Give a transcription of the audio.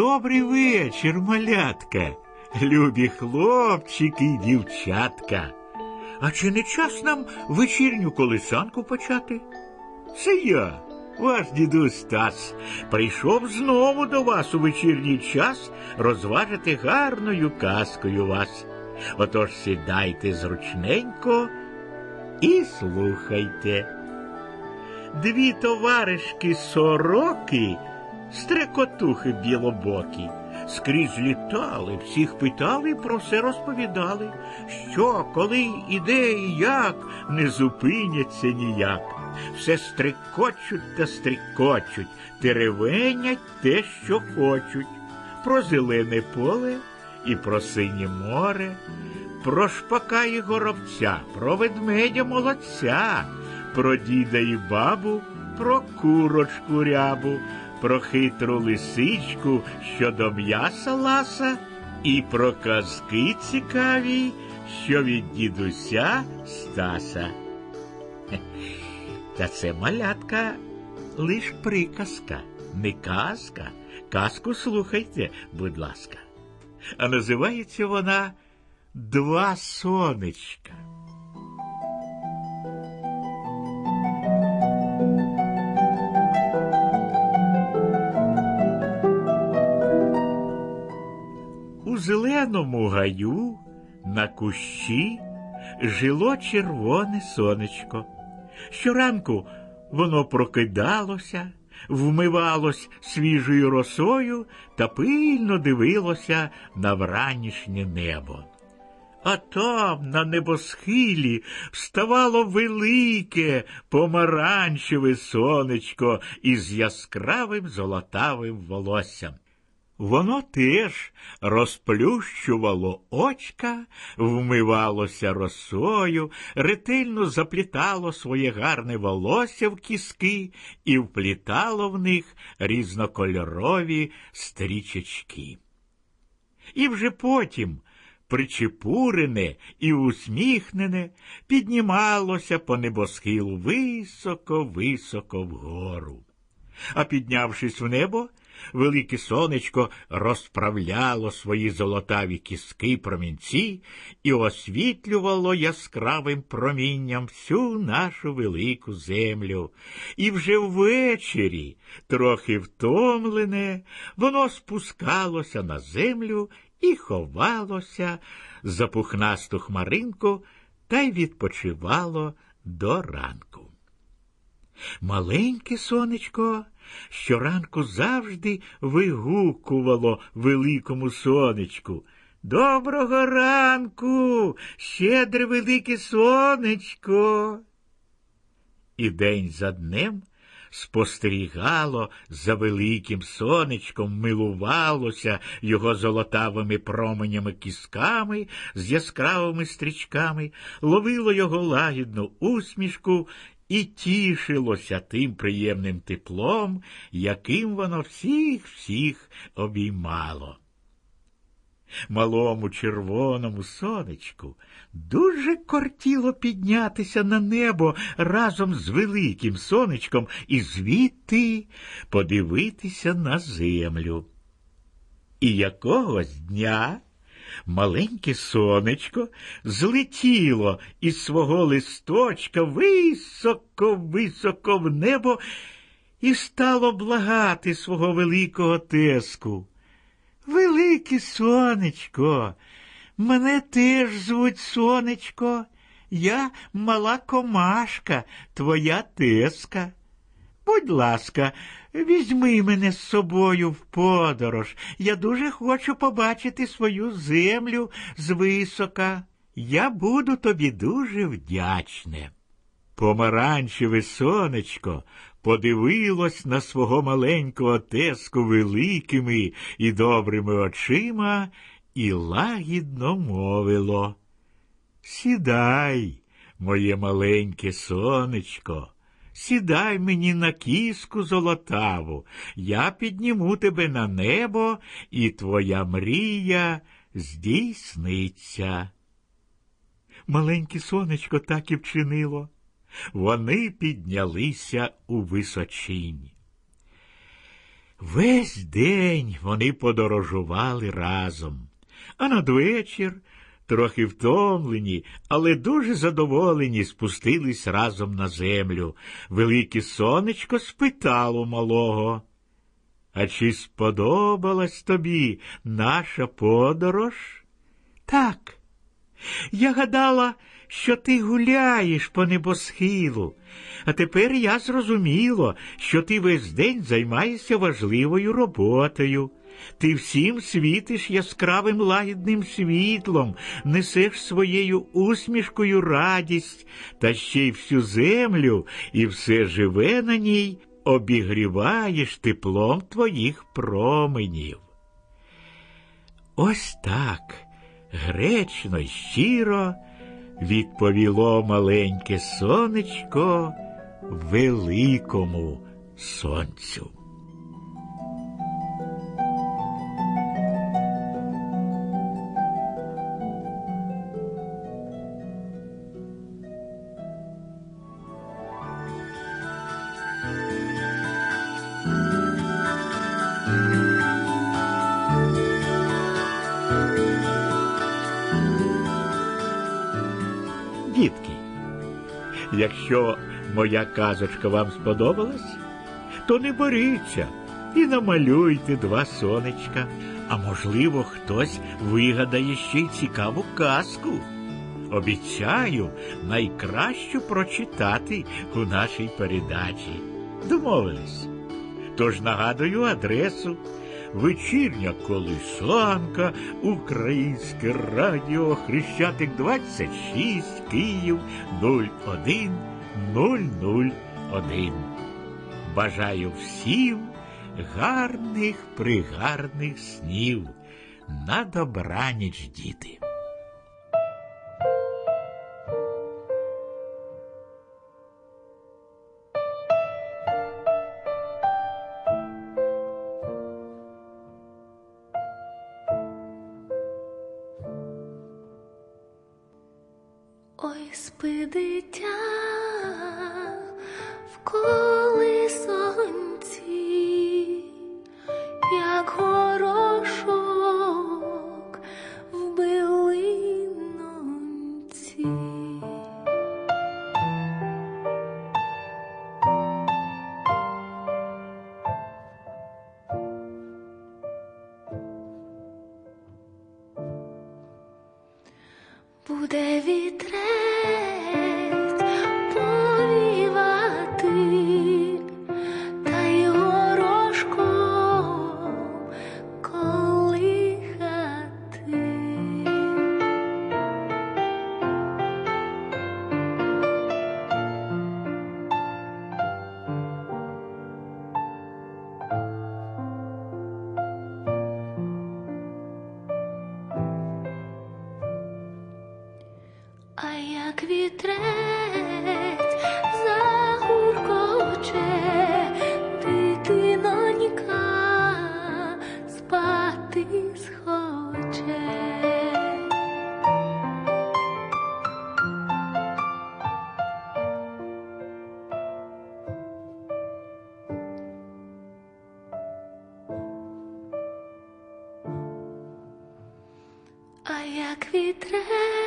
Добрий вечір, малятка, любі хлопчики й дівчатка. А чи не час нам вечірню колисанку почати? Це я, ваш дідусь Стас, прийшов знову до вас у вечірній час розважити гарною казкою вас. Отож сідайте зручненько і слухайте. Дві товаришки сороки, стрекотухи білобокі, скрізь літали, всіх питали, про все розповідали, що, коли, і де, і як, не зупиняться ніяк. Все стрикочуть та стрикочуть, теревенять те, що хочуть. Про зелене поле і про синє море, про шпака і горобця, про ведмедя молодця, про діда і бабу, про курочку рябу, про хитру лисичку, що до м'яса ласа, і про казки цікаві, що від дідуся Стаса. Та це малятка лиш приказка, не казка. Казку слухайте, будь ласка. А називається вона Два сонечка. Зеленому гаю на кущі жило червоне сонечко. Щоранку воно прокидалося, вмивалось свіжою росою та пильно дивилося на вранішнє небо. А там, на небосхилі, вставало велике помаранчеве сонечко із яскравим золотавим волоссям. Воно теж розплющувало очка, вмивалося росою, ретельно заплітало своє гарне волосся в кіски і вплітало в них різнокольорові стрічечки. І вже потім, причепурене і усміхнене, піднімалося по небосхилу високо-високо вгору. А піднявшись в небо, велике сонечко розправляло свої золотаві кіски промінці і освітлювало яскравим промінням всю нашу велику землю. І вже ввечері, трохи втомлене, воно спускалося на землю і ховалося за пухнасту хмаринку та й відпочивало до ранку. Маленьке сонечко щоранку завжди вигукувало великому сонечку. Доброго ранку, щедре велике сонечко. І день за днем спостерігало за великим сонечком, милувалося його золотавими променями кісками з яскравими стрічками, ловило його лагідну усмішку і тішилося тим приємним теплом, яким воно всіх всіх обіймало. Малому червоному сонечку дуже кортіло піднятися на небо разом з великим сонечком і звідти подивитися на землю. І якогось дня маленьке сонечко злетіло із свого листочка високо-високо в небо і стало благати свого великого теску. Велике сонечко, мене теж звуть сонечко. Я мала комашка, твоя теска. Будь ласка, візьми мене з собою в подорож. Я дуже хочу побачити свою землю звисока. Я буду тобі дуже вдячне. Помаранчеве сонечко подивилось на свого маленького теску великими і добрими очима і лагідно мовило. Сідай, моє маленьке сонечко, сідай мені на кіску золотаву, я підніму тебе на небо, і твоя мрія здійсниться. Маленьке сонечко так і вчинило. Вони піднялися у височинь. Весь день вони подорожували разом, а надвечір, трохи втомлені, але дуже задоволені, спустились разом на землю. Велике сонечко спитало малого. А чи сподобалась тобі наша подорож? Так. Я гадала, що ти гуляєш по небосхилу, а тепер я зрозуміло, що ти весь день займаєшся важливою роботою. Ти всім світиш яскравим лагідним світлом, несеш своєю усмішкою радість, та ще й всю землю і все живе на ній обігріваєш теплом твоїх променів. Ось так гречно й щиро відповіло маленьке сонечко великому сонцю. Якщо моя казочка вам сподобалась, то не боріться і намалюйте два сонечка, а можливо, хтось вигадає ще й цікаву казку. Обіцяю найкращу прочитати у нашій передачі. Домовились. Тож нагадую адресу Вечірня колисанка, Українське радіо, Хрещатик 26, Київ 01001. Бажаю всім гарних пригарних снів. На добраніч, діти. Ой, спи дитя в колисонці, як горошок в билинонці. Буде вітрець схоче. А як вітрець,